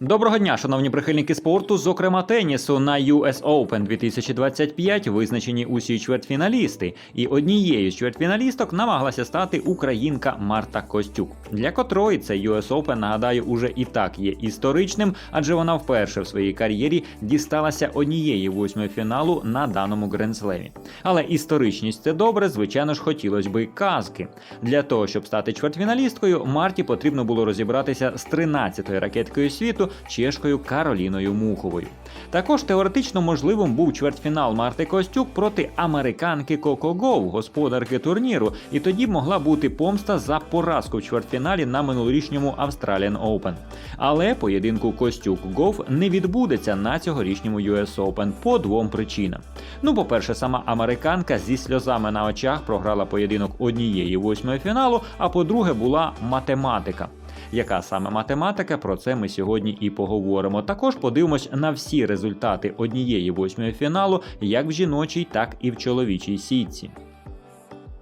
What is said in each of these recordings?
Доброго дня, шановні прихильники спорту, зокрема тенісу на US Open 2025 визначені усі чвертьфіналісти, і однією з чвертьфіналісток намагалася стати українка Марта Костюк, для котрої цей US Open, нагадаю, уже і так є історичним, адже вона вперше в своїй кар'єрі дісталася однієї восьмої фіналу на даному гренслемі. Але історичність це добре, звичайно ж, хотілося би казки. Для того, щоб стати чвертьфіналісткою, Марті потрібно було розібратися з 13-ю ракеткою світу чешкою Кароліною Муховою. Також теоретично можливим був чвертьфінал Марти Костюк проти американки Коко Гов, господарки турніру, і тоді могла бути помста за поразку в чвертьфіналі на минулорічньому Australian Open. Але поєдинку Костюк Гов не відбудеться на цьогорічньому US Open по двом причинам. Ну, по-перше, сама американка зі сльозами на очах програла поєдинок однієї восьмої фіналу, а по-друге, була математика. Яка саме математика? Про це ми сьогодні і поговоримо. Також подивимось на всі результати однієї восьмої фіналу, як в жіночій, так і в чоловічій сітці.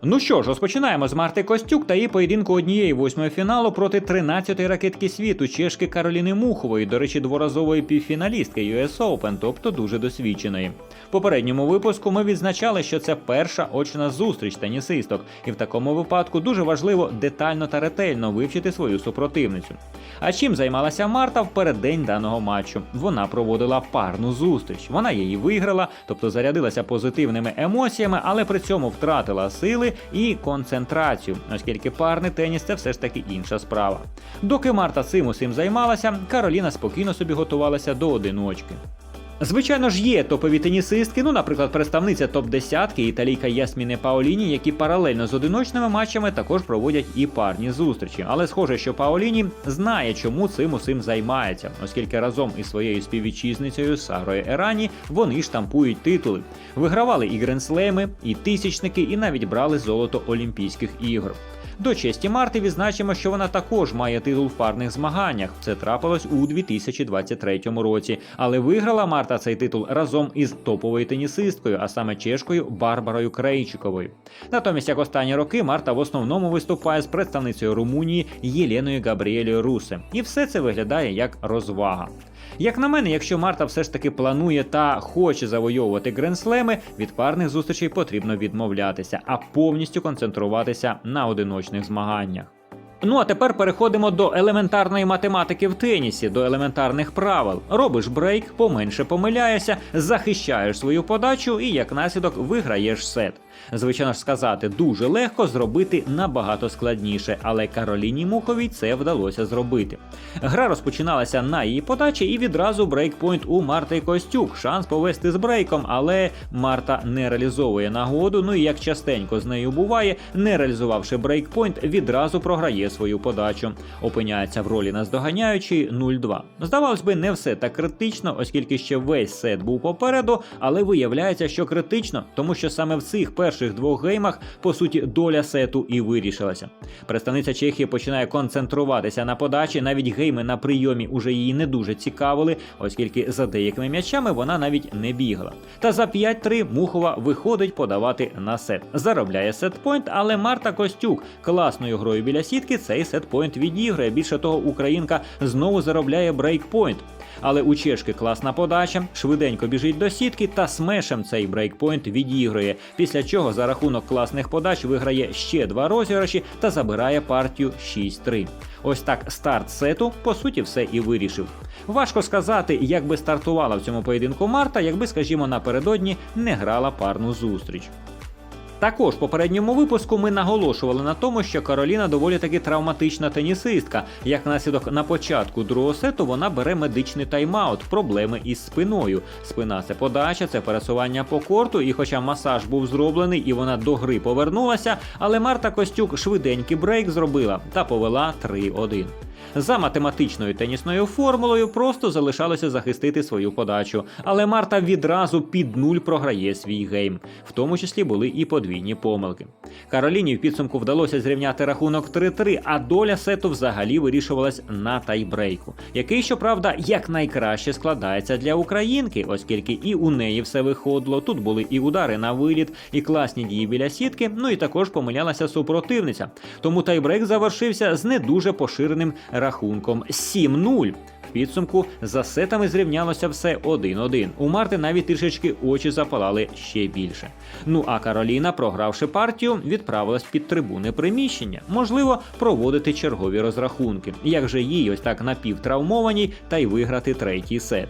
Ну що ж, розпочинаємо з Марти Костюк та її поєдинку однієї восьмої фіналу проти 13-ї ракетки світу чешки Кароліни Мухової, до речі, дворазової півфіналістки US Open, тобто дуже досвідченої. В попередньому випуску ми відзначали, що це перша очна зустріч тенісисток, і в такому випадку дуже важливо детально та ретельно вивчити свою супротивницю. А чим займалася Марта в переддень даного матчу? Вона проводила парну зустріч. Вона її виграла, тобто зарядилася позитивними емоціями, але при цьому втратила сили і концентрацію, оскільки парний теніс це все ж таки інша справа. Доки Марта цим усім займалася, Кароліна спокійно собі готувалася до одиночки. Звичайно ж, є топові тенісистки, ну, наприклад, представниця топ-10 італійка Ясміне Паоліні, які паралельно з одиночними матчами також проводять і парні зустрічі. Але схоже, що Паоліні знає, чому цим усім займається, оскільки разом із своєю співвітчизницею Сарою Ерані вони штампують титули, вигравали і гренслеми, і тисячники, і навіть брали золото Олімпійських ігор. До честі Марти відзначимо, що вона також має титул в парних змаганнях. Це трапилось у 2023 році. Але виграла Марта цей титул разом із топовою тенісисткою, а саме чешкою Барбарою Крейчиковою. Натомість, як останні роки, Марта в основному виступає з представницею Румунії Єленою Габріелею Русе. І все це виглядає як розвага. Як на мене, якщо Марта все ж таки планує та хоче завойовувати гренслеми, від парних зустрічей потрібно відмовлятися, а повністю концентруватися на одиночних змаганнях. Ну а тепер переходимо до елементарної математики в тенісі, до елементарних правил. Робиш брейк, поменше помиляєшся, захищаєш свою подачу і як наслідок виграєш сет. Звичайно ж сказати, дуже легко зробити набагато складніше, але Кароліні Муховій це вдалося зробити. Гра розпочиналася на її подачі і відразу брейкпойнт у Марти Костюк. Шанс повести з брейком, але Марта не реалізовує нагоду. Ну і як частенько з нею буває, не реалізувавши брейкпойнт, відразу програє свою подачу. Опиняється в ролі наздоганяючої 0-2. Здавалось би, не все так критично, оскільки ще весь сет був попереду, але виявляється, що критично, тому що саме в цих перших двох геймах, по суті, доля сету і вирішилася. Представниця Чехії починає концентруватися на подачі, навіть гейми на прийомі уже її не дуже цікавили, оскільки за деякими м'ячами вона навіть не бігала. Та за 5-3 Мухова виходить подавати на сет. Заробляє сетпойнт, але Марта Костюк класною грою біля сітки цей сетпойнт відіграє. Більше того, українка знову заробляє брейкпойнт. Але у чешки класна подача, швиденько біжить до сітки та смешем цей брейкпойнт відігрує. Після чого за рахунок класних подач виграє ще два розіграші та забирає партію 6-3. Ось так старт сету по суті все і вирішив. Важко сказати, як би стартувала в цьому поєдинку Марта, якби, скажімо, напередодні не грала парну зустріч. Також в попередньому випуску ми наголошували на тому, що Кароліна доволі таки травматична тенісистка. Як наслідок на початку другого сету вона бере медичний тайм-аут, проблеми із спиною. Спина це подача, це пересування по корту, і хоча масаж був зроблений і вона до гри повернулася, але Марта Костюк швиденький брейк зробила та повела 3-1. За математичною тенісною формулою просто залишалося захистити свою подачу, але Марта відразу під нуль програє свій гейм, в тому числі були і подвійні помилки. Кароліні в підсумку вдалося зрівняти рахунок 3-3, а доля сету взагалі вирішувалась на тайбрейку, який, щоправда, якнайкраще складається для українки, оскільки і у неї все виходило. Тут були і удари на виліт, і класні дії біля сітки. Ну і також помилялася супротивниця. Тому тайбрейк завершився з не дуже поширеним рахунком 7-0. В підсумку за сетами зрівнялося все 1-1. У Марти навіть трішечки очі запалали ще більше. Ну а Кароліна, програвши партію, відправилась під трибуни приміщення, можливо, проводити чергові розрахунки, як же їй ось так напівтравмованій та й виграти третій сет.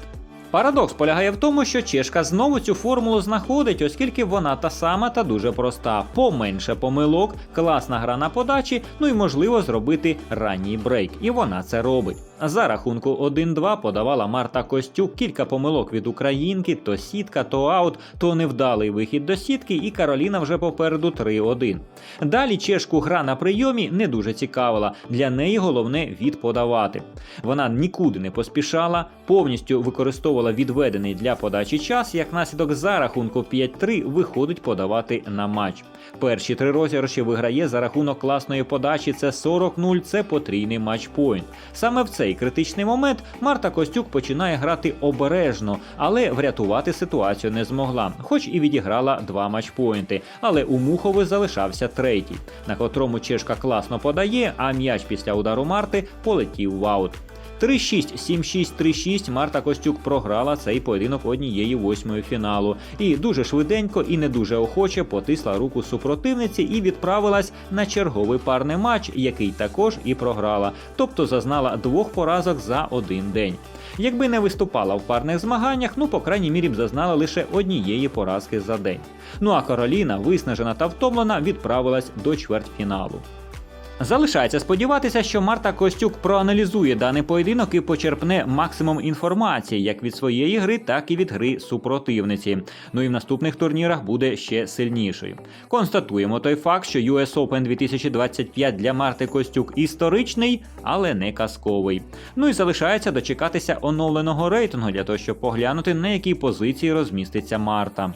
Парадокс полягає в тому, що чешка знову цю формулу знаходить, оскільки вона та сама та дуже проста. Поменше помилок, класна гра на подачі, ну і можливо зробити ранній брейк. І вона це робить. За рахунку 1-2 подавала Марта Костюк кілька помилок від українки, то сітка, то аут, то невдалий вихід до сітки, і Кароліна вже попереду 3-1. Далі чешку гра на прийомі не дуже цікавила. Для неї головне відподавати. Вона нікуди не поспішала, повністю використовувала відведений для подачі час. Як наслідок за рахунку 5-3 виходить подавати на матч. Перші три розіграші виграє за рахунок класної подачі. Це 40-0, це потрійний матчпойнт. Саме в цей критичний момент Марта Костюк починає грати обережно, але врятувати ситуацію не змогла, хоч і відіграла два матчпойнти. Але у Мухови залишався третій, на котрому чешка класно подає, а м'яч після удару Марти полетів в аут. 3-6, 7-6, 3-6 Марта Костюк програла цей поєдинок однієї восьмої фіналу. І дуже швиденько і не дуже охоче потисла руку супротивниці і відправилась на черговий парний матч, який також і програла, тобто зазнала двох поразок за один день. Якби не виступала в парних змаганнях, ну по крайній мірі б зазнала лише однієї поразки за день. Ну а Кароліна, виснажена та втомлена, відправилась до чвертьфіналу. Залишається сподіватися, що Марта Костюк проаналізує даний поєдинок і почерпне максимум інформації як від своєї гри, так і від гри супротивниці. Ну і в наступних турнірах буде ще сильнішою. Констатуємо той факт, що US Open 2025 для Марти Костюк історичний, але не казковий. Ну і залишається дочекатися оновленого рейтингу для того, щоб поглянути на якій позиції розміститься Марта.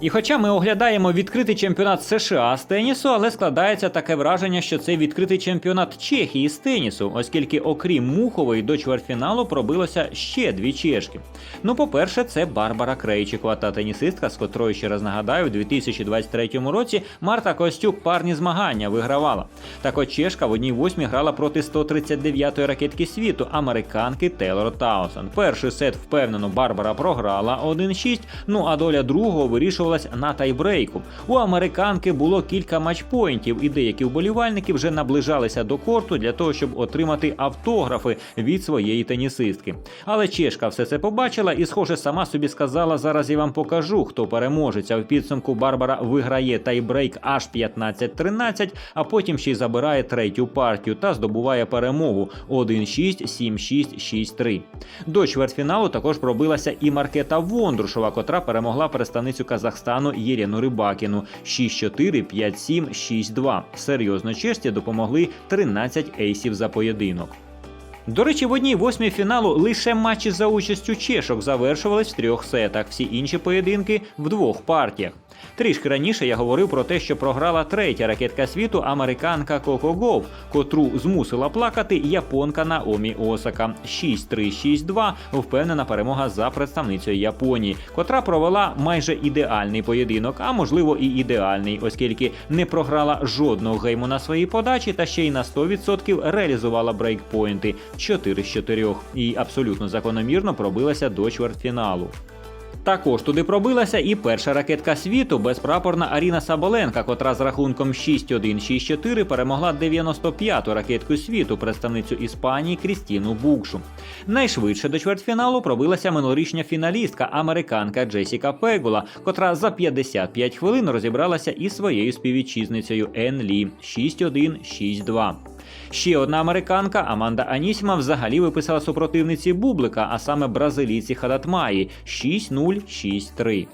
І хоча ми оглядаємо відкритий чемпіонат США з тенісу, але складається таке враження, що це відкритий чемпіонат Чехії з тенісу, оскільки, окрім Мухової, до чвертьфіналу пробилося ще дві чешки. Ну, по-перше, це Барбара Крейчикова та тенісистка, з котрою ще раз нагадаю, у 2023 році Марта Костюк парні змагання вигравала. Так от чешка в одній восьмій грала проти 139-ї ракетки світу, американки Тейлор Таусон. Перший сет впевнено Барбара програла 1-6, ну а доля другого вирішувала на тайбрейку. У американки було кілька матчпоінтів, і деякі вболівальники вже наближалися до корту для того, щоб отримати автографи від своєї тенісистки. Але чешка все це побачила і, схоже, сама собі сказала: зараз я вам покажу, хто переможеться. В підсумку Барбара виграє тайбрейк аж 15-13, а потім ще й забирає третю партію та здобуває перемогу 1-6, 7-6, 6-3. До чвертьфіналу також пробилася і Маркета Вондрушова, котра перемогла представницю Казахстану Єлену Рибакіну 6-4, 5-7, 6-2. Серйозно честі допомогли 13 ейсів за поєдинок. До речі, в одній восьмій фіналу лише матчі за участю чешок завершувались в трьох сетах, всі інші поєдинки в двох партіях. Трішки раніше я говорив про те, що програла третя ракетка світу американка Коко Гов, котру змусила плакати японка Наомі Осака. 6-3-6-2 впевнена перемога за представницею Японії, котра провела майже ідеальний поєдинок, а можливо і ідеальний, оскільки не програла жодного гейму на своїй подачі та ще й на 100% реалізувала брейкпойнти 4 з 4 і абсолютно закономірно пробилася до чвертьфіналу. Також туди пробилася і перша ракетка світу безпрапорна Аріна Саболенка, котра з рахунком 6-1-6-4 перемогла 95-ту ракетку світу, представницю Іспанії Крістіну Букшу. Найшвидше до чвертьфіналу пробилася минулорічня фіналістка американка Джесіка Пегула, котра за 55 хвилин розібралася із своєю співвітчизницею Ен Лі 6-1-6-2. Ще одна американка Аманда Анісіма взагалі виписала супротивниці Бублика, а саме бразилійці Хадатмаї 6-0-6-3.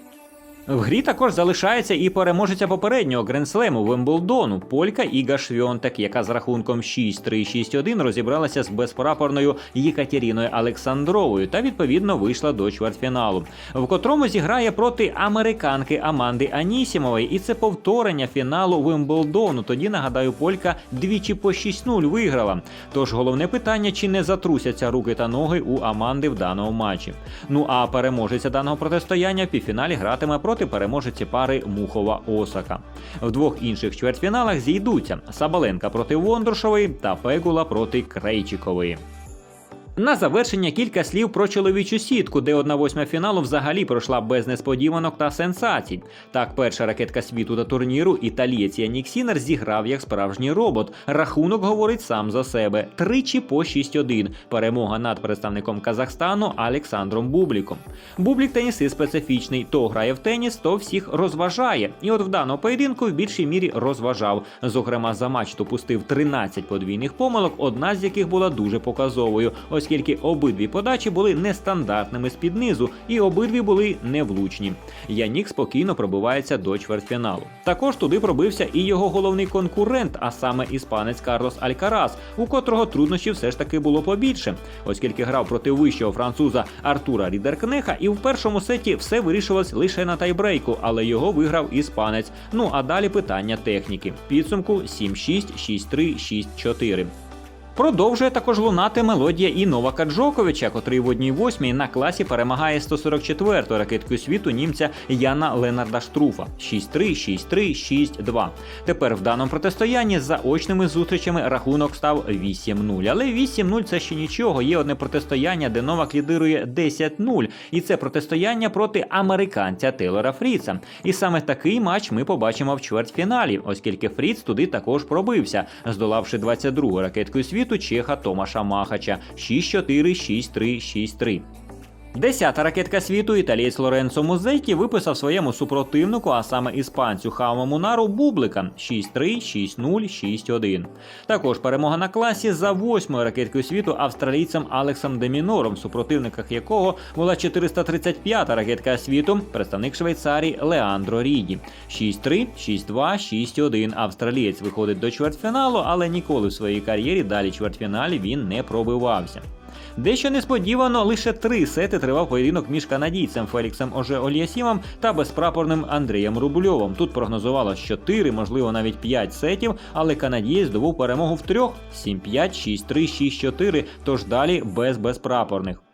В грі також залишається і переможеця попереднього гренслему Вимблдону Полька Іга Швьонтек, яка з рахунком 6-3-6-1 розібралася з безпрапорною Єкатеріною Олександровою та відповідно вийшла до чвертьфіналу, в котрому зіграє проти американки Аманди Анісімової, і це повторення фіналу Вимблдону. Тоді нагадаю, Полька двічі по 6-0 виграла. Тож головне питання, чи не затрусяться руки та ноги у Аманди в даному матчі. Ну а переможеця даного протистояння в півфіналі гратиме проти переможеці пари Мухова Осака. В двох інших чвертьфіналах зійдуться Сабаленка проти Вондуршової та Пекула проти Крейчикової. На завершення кілька слів про чоловічу сітку, де одна восьма фіналу взагалі пройшла без несподіванок та сенсацій. Так, перша ракетка світу та турніру, італієць Янік Сінер зіграв як справжній робот. Рахунок говорить сам за себе: тричі по 6-1. Перемога над представником Казахстану Олександром Бубліком. Бублік тенісист специфічний, то грає в теніс, то всіх розважає. І от в даному поєдинку в більшій мірі розважав. Зокрема, за матч допустив 13 подвійних помилок, одна з яких була дуже показовою, оскільки обидві подачі були нестандартними з-під низу, і обидві були невлучні. Янік спокійно пробивається до чвертьфіналу. Також туди пробився і його головний конкурент, а саме іспанець Карлос Алькарас, у котрого труднощів все ж таки було побільше, оскільки грав проти вищого француза Артура Рідеркнеха, і в першому сеті все вирішувалось лише на тайбрейку, але його виграв іспанець. Ну а далі питання техніки. Підсумку 7-6, 6-3, 6-4. Продовжує також лунати мелодія і Новака Джоковича, котрий в одній восьмій на класі перемагає 144-ту ракетку світу німця Яна Ленарда Штруфа 6-3, 6-3, 6-2. Тепер в даному протистоянні за очними зустрічами рахунок став 8-0. Але 8-0 це ще нічого. Є одне протистояння, де Новак лідирує 10-0. І це протистояння проти американця Тейлора Фріца. І саме такий матч ми побачимо в чвертьфіналі, оскільки Фріц туди також пробився, здолавши 22-гу ракетку світу чеха Томаша Махача 6-4, 6-3, 6-3. Десята ракетка світу італієць Лоренцо Музекі виписав своєму супротивнику, а саме іспанцю Хаума Мунару Бублика 6-3, 6-0, 6-1. Також перемога на класі за восьмою ракеткою світу австралійцем Алексом Демінором, супротивниках якого була 435-та ракетка світу, представник Швейцарії Леандро Ріді. 6-3, 6-2, 6-1. Австралієць виходить до чвертьфіналу, але ніколи в своїй кар'єрі далі чвертьфіналі він не пробивався. Дещо несподівано, лише три сети тривав поєдинок між канадійцем Феліксом Оже Оліасімом та безпрапорним Андрієм Рубльовим. Тут прогнозувалось 4, можливо навіть 5 сетів, але канадієць здобув перемогу в трьох 7-5, 6-3, 6-4, тож далі без безпрапорних.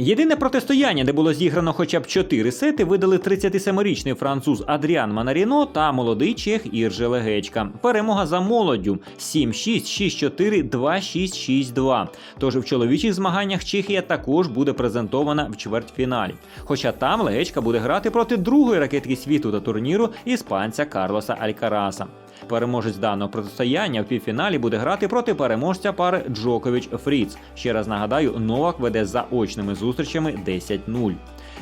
Єдине протистояння, де було зіграно хоча б 4 сети, видали 37-річний француз Адріан Манаріно та молодий чех Ірже Легечка. Перемога за молоддю 7-6, 6-4, 2-6, 6-2. Тож в чоловічих змаганнях Чехія також буде презентована в чвертьфіналі. Хоча там Легечка буде грати проти другої ракетки світу та турніру іспанця Карлоса Алькараса. Переможець даного протистояння в півфіналі буде грати проти переможця пари Джокович Фріц. Ще раз нагадаю, Новак веде за очними зустрічами 10-0.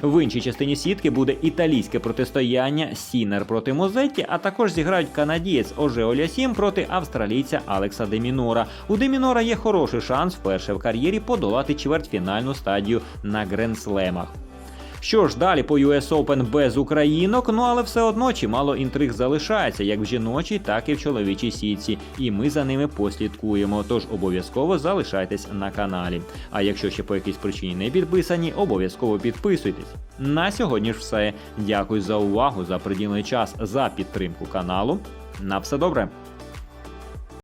В іншій частині сітки буде італійське протистояння Сінер проти Мозетті, а також зіграють канадієць Оже Олясім проти австралійця Алекса Демінора. У Демінора є хороший шанс вперше в кар'єрі подолати чвертьфінальну стадію на гренслемах. Що ж далі по US Open без українок, ну але все одно чимало інтриг залишається як в жіночій, так і в чоловічій сітці, і ми за ними послідкуємо. Тож обов'язково залишайтесь на каналі. А якщо ще по якійсь причині не підписані, обов'язково підписуйтесь. На сьогодні ж все. Дякую за увагу, за приділений час, за підтримку каналу. На все добре.